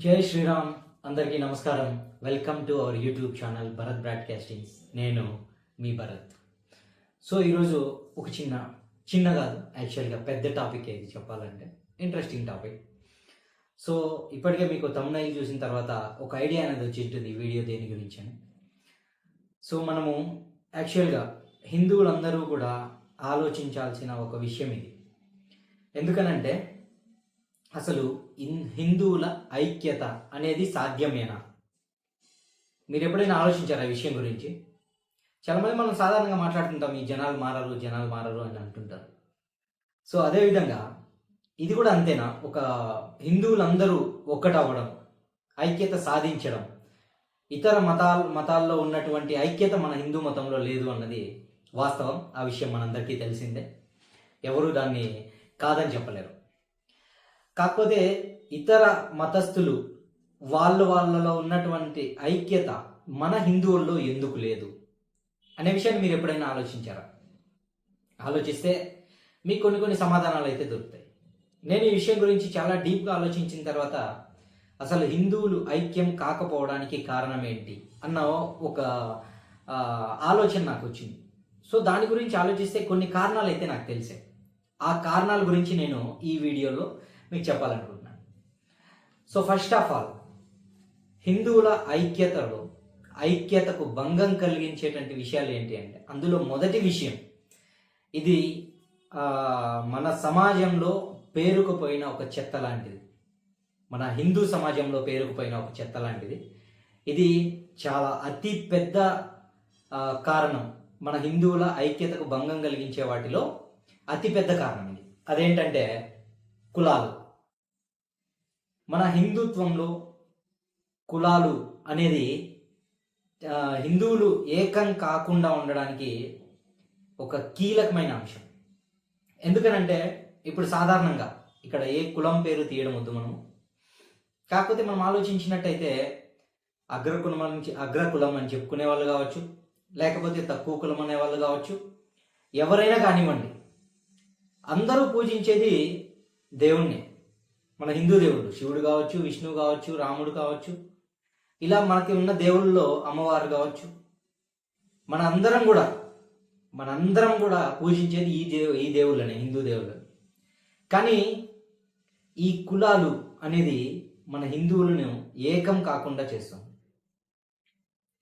జై శ్రీరామ్ అందరికీ నమస్కారం. Welcome to our YouTube channel Bharat broadcastings నేను మీ భరత్. సో ఈరోజు ఒక చిన్న చిన్న కాదు యాక్చువల్గా పెద్ద టాపిక్ ఏది చెప్పాలంటే ఇంట్రెస్టింగ్ టాపిక్ సో ఇప్పటికే మీకు తమ్నైల్ చూసిన తర్వాత ఒక ఐడియా అనేది వచ్చి ఉంటుంది ఈ వీడియో దేని గురించి అని. సో మనము యాక్చువల్గా హిందువులందరూ కూడా ఆలోచించాల్సిన ఒక విషయం ఇది. ఎందుకనంటే అసలు హిందువుల ఐక్యత అనేది సాధ్యమేనా? మీరు ఎప్పుడైనా ఆలోచించారా ఈ విషయం గురించి? చాలామంది మనం సాధారణంగా మాట్లాడుతుంటాం ఈ జనాలు మారరు జనాలు మారరు అని అంటుంటారు. సో అదేవిధంగా ఇది కూడా అంతేనా? ఒక హిందువులందరూ ఒక్కటవ్వడం ఐక్యత సాధించడం ఇతర మతాల మతాల్లో ఉన్నటువంటి ఐక్యత మన హిందూ మతంలో లేదు అన్నది వాస్తవం. ఆ విషయం మనందరికీ తెలిసిందే. ఎవరు దాన్ని కాదని చెప్పలేరు. కాకపోతే ఇతర మతస్థులు వాళ్ళు వాళ్ళలో ఉన్నటువంటి ఐక్యత మన హిందువుల్లో ఎందుకు లేదు? అనే విషయాన్ని మీరు ఎప్పుడైనా ఆలోచించారా? ఆలోచిస్తే మీకు కొన్ని కొన్ని సమాధానాలు అయితే దొరుకుతాయి. నేను ఈ విషయం గురించి చాలా డీప్గా ఆలోచించిన తర్వాత అసలు హిందువులు ఐక్యం కాకపోవడానికి కారణం ఏంటి అన్న ఒక ఆలోచన నాకు వచ్చింది. సో దాని గురించి ఆలోచిస్తే కొన్ని కారణాలు అయితే నాకు తెలిసాయి. ఆ కారణాల గురించి నేను ఈ వీడియోలో మీకు చెప్పాలనుకుంటున్నాను. సో ఫస్ట్ ఆఫ్ ఆల్ హిందువుల ఐక్యతలో ఐక్యతకు భంగం కలిగించేటువంటి విషయాలు ఏంటి అంటే అందులో మొదటి విషయం ఇది మన సమాజంలో పేరుకుపోయిన ఒక చెత్త లాంటిది. మన హిందూ సమాజంలో పేరుకుపోయిన ఒక చెత్త లాంటిది. ఇది చాలా అతి పెద్ద కారణం. మన హిందువుల ఐక్యతకు భంగం కలిగించే వాటిలో అతిపెద్ద కారణం ఇది. అదేంటంటే కులాలు. మన హిందుత్వంలో కులాలు అనేది హిందువులు ఏకం కాకుండా ఉండడానికి ఒక కీలకమైన అంశం. ఎందుకనంటే ఇప్పుడు సాధారణంగా ఇక్కడ ఏ కులం పేరు తీయడం వద్దు మనం కాకపోతే మనం ఆలోచించినట్టయితే అగ్రకులం అని అగ్రకులం అని చెప్పుకునే వాళ్ళు కావచ్చు లేకపోతే తక్కువ కులం అనే వాళ్ళు కావచ్చు ఎవరైనా కానివ్వండి అందరూ పూజించేది దేవుణ్ణి. మన హిందూ దేవుడు. శివుడు కావచ్చు విష్ణువు కావచ్చు రాముడు కావచ్చు. ఇలా మనకి ఉన్న దేవుళ్ళలో అమ్మవారు కావచ్చు. మన అందరం కూడా మనందరం కూడా పూజించేది ఈ దేవు ఈ దేవుళ్ళని హిందూ దేవుళ్ళని. కానీ ఈ కులాలు అనేది మన హిందువులను ఏకం కాకుండా చేస్తుంది.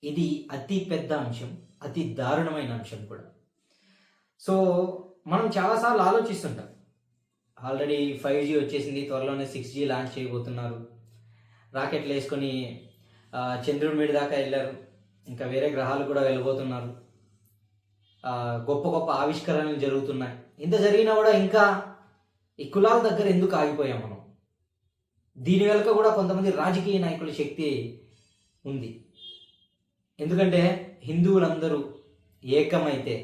ఇది అతి పెద్ద అంశం అతి దారుణమైన అంశం కూడా. సో మనం చాలాసార్లు ఆలోచిస్తుంటాం. ఆల్రెడీ ఫైవ్ జీ వచ్చేసింది త్వరలోనే సిక్స్ జీ లాంచ్ చేయబోతున్నారు. రాకెట్లు వేసుకొని చంద్రుడి మీద దాకా వెళ్ళారు. ఇంకా వేరే గ్రహాలు కూడా వెళ్ళబోతున్నారు. గొప్ప గొప్ప ఆవిష్కరణలు జరుగుతున్నాయి. ఇంత జరిగినా కూడా ఇంకా ఈ కులాల దగ్గర ఎందుకు ఆగిపోయాం మనం? దీని వెనుక కూడా కొంతమంది రాజకీయ నాయకుల శక్తి ఉంది. ఎందుకంటే హిందువులందరూ ఏకమైతే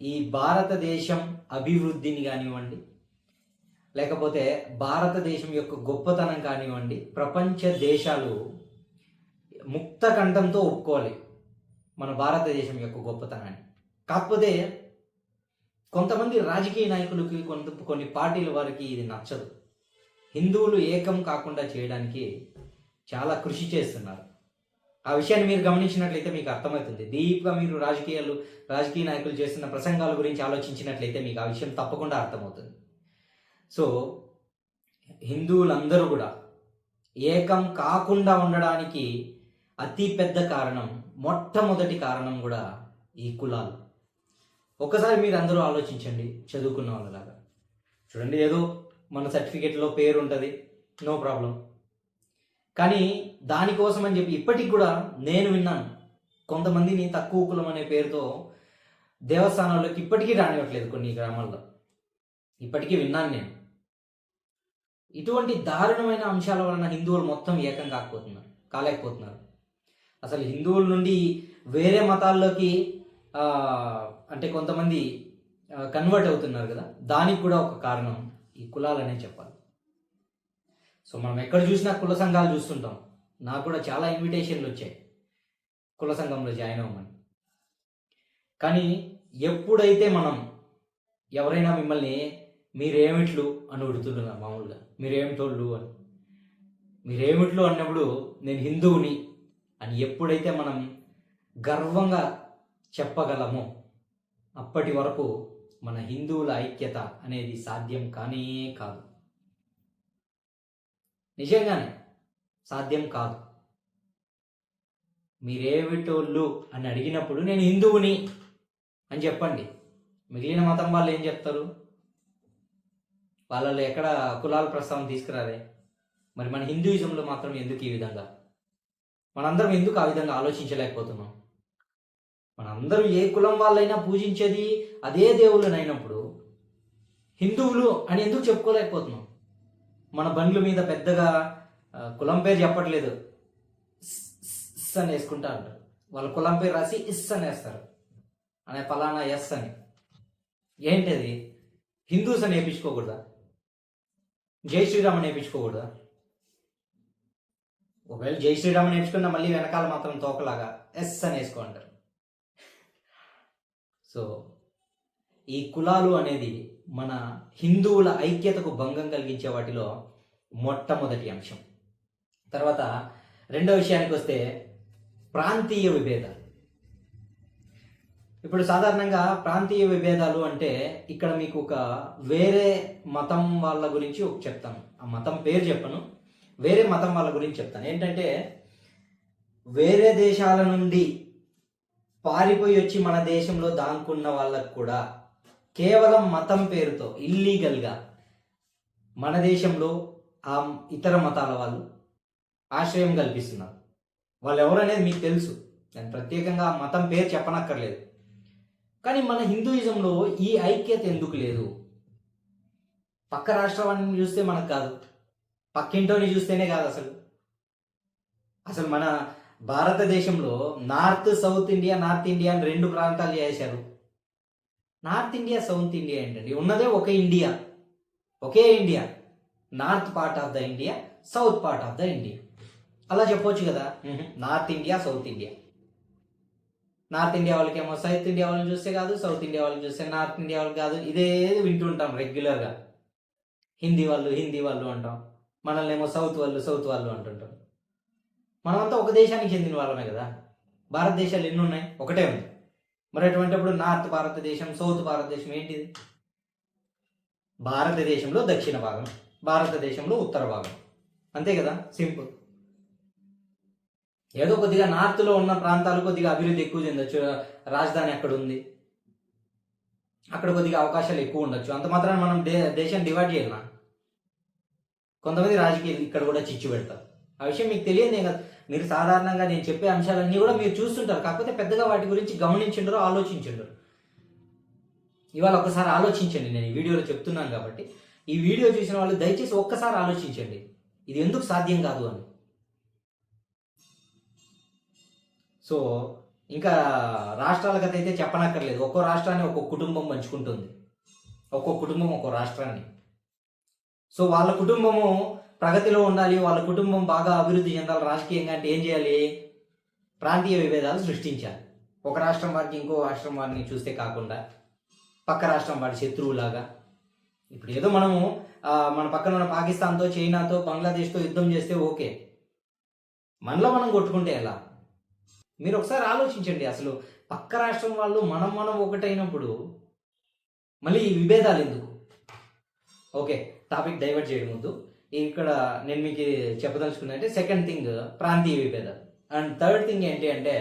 ఈ భారతదేశం అభివృద్ధిని కానివ్వండి లేకపోతే భారతదేశం యొక్క గొప్పతనం కానివ్వండి ప్రపంచ దేశాలు ముక్త కంఠంతో ఒప్పుకోవాలి మన భారతదేశం యొక్క గొప్పతనాన్ని. కాకపోతే కొంతమంది రాజకీయ నాయకులకి కొంత కొన్ని పార్టీల వారికి ఇది నచ్చదు. హిందువులు ఏకం కాకుండా చేయడానికి చాలా కృషి చేస్తున్నారు. ఆ విషయాన్ని మీరు గమనించినట్లయితే మీకు అర్థమవుతుంది. డీప్గా మీరు రాజకీయాలు రాజకీయ నాయకులు చేస్తున్న ప్రసంగాల గురించి ఆలోచించినట్లయితే మీకు ఆ విషయం తప్పకుండా అర్థమవుతుంది. సో హిందువులందరూ కూడా ఏకం కాకుండా ఉండడానికి అతి పెద్ద కారణం మొట్టమొదటి కారణం కూడా ఈ కులాలు. ఒకసారి మీరు అందరూ ఆలోచించండి చదువుకున్న వాళ్ళలాగా. చూడండి ఏదో మన సర్టిఫికేట్లో పేరు ఉంటుంది నో ప్రాబ్లం. కానీ దానికోసం అని చెప్పి ఇప్పటికి కూడా నేను విన్నాను. కొంతమందిని తక్కువ కులం అనే పేరుతో దేవస్థానాల్లోకి ఇప్పటికీ రానివ్వట్లేదు కొన్ని గ్రామాల్లో. ఇప్పటికీ విన్నాను నేను. ఇటువంటి దారుణమైన అంశాల వలన హిందువులు మొత్తం ఏకం కాకపోతున్నారు కాలేకపోతున్నారు. అసలు హిందువుల నుండి వేరే మతాల్లోకి అంటే కొంతమంది కన్వర్ట్ అవుతున్నారు కదా దానికి కూడా ఒక కారణం ఈ కులాలనే చెప్పాలి. సో మనం ఎక్కడ చూసినా కుల సంఘాలు చూస్తుంటాం. నాకు కూడా చాలా ఇన్విటేషన్లు వచ్చాయి. కుల సంఘంలో జాయిన్ అవ్వమని. కానీ ఎప్పుడైతే మనం ఎవరైనా మిమ్మల్ని మీరేమిట్లు అని అడుగుతుంటున్నారు మామూలుగా మీరేమిటోళ్ళు అని. మీరేమిట్లు అన్నప్పుడు నేను హిందువుని అని ఎప్పుడైతే మనం గర్వంగా చెప్పగలమో అప్పటి వరకు మన హిందువుల ఐక్యత అనేది సాధ్యం కానే కాదు. నిజంగానే సాధ్యం కాదు. మీరేమిటోళ్ళు అని అడిగినప్పుడు నేను హిందువుని అని చెప్పండి. మిగిలిన మతం వాళ్ళు ఏం చెప్తారు? వాళ్ళలో ఎక్కడ కులాల ప్రస్తావన తీసుకురారే మరి మన హిందూయిజంలో మాత్రం ఎందుకు ఈ విధంగా? మనందరం ఎందుకు ఆ విధంగా ఆలోచించలేకపోతున్నాం? మనందరూ ఏ కులం వాళ్ళైనా పూజించేది అదే దేవుళ్ళనైనప్పుడు హిందువులు అని ఎందుకు చెప్పుకోలేకపోతున్నాం? మన బండ్ల మీద పెద్దగా కులం పేరు చెప్పట్లేదు. ఇస్ ఇస్ అని వేసుకుంటా అంటారు వాళ్ళ కులం పేరు రాసి ఇస్ అని వేస్తారు. అనే ఫలానా ఎస్ అని. ఏంటది? హిందూస్ అని వేయించుకోకూడదా జై శ్రీరామ్ నేర్పించుకోకూడదా? ఒకవేళ జై శ్రీరామ్ నేర్చుకున్న నేర్చుకున్నా మళ్ళీ వెనకాల మాత్రం తోకలాగా ఎస్ అని అంటారు సో ఈ కులాలు అనేది మన హిందువుల ఐక్యతకు భంగం కలిగించే వాటిలో మొట్టమొదటి అంశం. తర్వాత రెండో విషయానికి వస్తే ప్రాంతీయ విభేదాలు. ఇప్పుడు సాధారణంగా ప్రాంతీయ విభేదాలు అంటే ఇక్కడ మీకు ఒక వేరే మతం వాళ్ళ గురించి ఒక చెప్తాను. ఆ మతం పేరు చెప్పను. వేరే మతం వాళ్ళ గురించి చెప్తాను. ఏంటంటే వేరే దేశాల నుండి పారిపోయి వచ్చి మన దేశంలో దాంకున్న వాళ్ళకు కూడా కేవలం మతం పేరుతో ఇల్లీగల్గా మన దేశంలో ఆ ఇతర మతాల వాళ్ళు ఆశ్రయం కల్పిస్తున్నారు. వాళ్ళు ఎవరనేది మీకు తెలుసు. నేను ప్రత్యేకంగా ఆ మతం పేరు చెప్పనక్కర్లేదు. కానీ మన హిందూయిజంలో ఈ ఐక్యత ఎందుకు లేదు? పక్క రాష్ట్రాన్ని చూస్తే మనకు కాదు. పక్కింటోని చూస్తేనే కాదు అసలు. అసలు మన భారతదేశంలో north south India north India అని రెండు ప్రాంతాలు చేశారు. నార్త్ ఇండియా సౌత్ ఇండియా ఏంటండి? ఉన్నదే ఒకే India. Okay India. North part of the India south part of the India. అలా చెప్పొచ్చు కదా. North India south India. North India వాళ్ళకేమో సౌత్ ఇండియా వాళ్ళని చూస్తే కాదు సౌత్ ఇండియా వాళ్ళని చూస్తే నార్త్ ఇండియా వాళ్ళు కాదు. ఇదే వింటుంటాం రెగ్యులర్గా హిందీ వాళ్ళు హిందీ వాళ్ళు అంటాం. మనల్ని ఏమో సౌత్ వాళ్ళు సౌత్ వాళ్ళు అంటుంటాం. మనమంతా ఒక దేశానికి చెందిన వాళ్ళమే కదా. భారతదేశాలు ఎన్ని ఉన్నాయి? ఒకటే ఉంది. మరి అటువంటిప్పుడు నార్త్ భారతదేశం సౌత్ భారతదేశం ఏంటిది? భారతదేశంలో దక్షిణ భాగం భారతదేశంలో ఉత్తర భాగం. అంతే కదా? సింపుల్. ఏదో కొద్దిగా నార్త్లో ఉన్న ప్రాంతాలు కొద్దిగా అభివృద్ధి ఎక్కువ చెందొచ్చు. రాజధాని అక్కడ ఉంది. అక్కడ కొద్దిగా అవకాశాలు ఎక్కువ ఉండొచ్చు. అంత మాత్రాన మనం దే దేశం డివైడ్ చేయాలనా కొంతమంది రాజకీయాలు ఇక్కడ కూడా చిచ్చు పెడతారు. ఆ విషయం మీకు తెలియదే కదా. మీరు సాధారణంగా నేను చెప్పే అంశాలన్నీ కూడా మీరు చూస్తుంటారు. కాకపోతే పెద్దగా వాటి గురించి గమనించిండరు ఆలోచించిండరు. ఇవాళ ఒక్కసారి ఆలోచించండి. నేను ఈ వీడియోలో చెప్తున్నాను కాబట్టి. ఈ వీడియో చూసిన వాళ్ళు దయచేసి ఒక్కసారి ఆలోచించండి. ఇది ఎందుకు సాధ్యం కాదు అని. సో ఇంకా రాష్ట్రాల కథ అయితే చెప్పనక్కర్లేదు. ఒక్కో రాష్ట్రాన్ని ఒక్కో కుటుంబం పంచుకుంటుంది. ఒక్కో కుటుంబం ఒక్కో రాష్ట్రాన్ని. సో వాళ్ళ కుటుంబము ప్రగతిలో ఉండాలి. వాళ్ళ కుటుంబం బాగా అభివృద్ధి చెందాలి. రాజకీయంగా అంటే ఏం చేయాలి? ప్రాంతీయ విభేదాలు సృష్టించాలి. ఒక రాష్ట్రం వారికి ఇంకో రాష్ట్రం వారిని చూస్తే కాకుండా పక్క రాష్ట్రం వాడి శత్రువులాగా. ఇప్పుడు ఏదో మనము మన పక్కన ఉన్న పాకిస్తాన్తో చైనాతో బంగ్లాదేశ్తో యుద్ధం చేస్తే ఓకే. మనలో మనం కొట్టుకుంటే ఎలా? మీరు ఒకసారి ఆలోచించండి అసలు పక్క రాష్ట్రం వాళ్ళు మనం మనం ఒకటైనప్పుడు మళ్ళీ ఈ విభేదాలు ఎందుకు? ఓకే టాపిక్ డైవర్ట్ చేయడం ముందు. ఇక్కడ నేను మీకు చెప్పదలుచుకున్నా అంటే సెకండ్ థింగ్ ప్రాంతీయ విభేదాలు. అండ్ థర్డ్ థింగ్ ఏంటి అంటే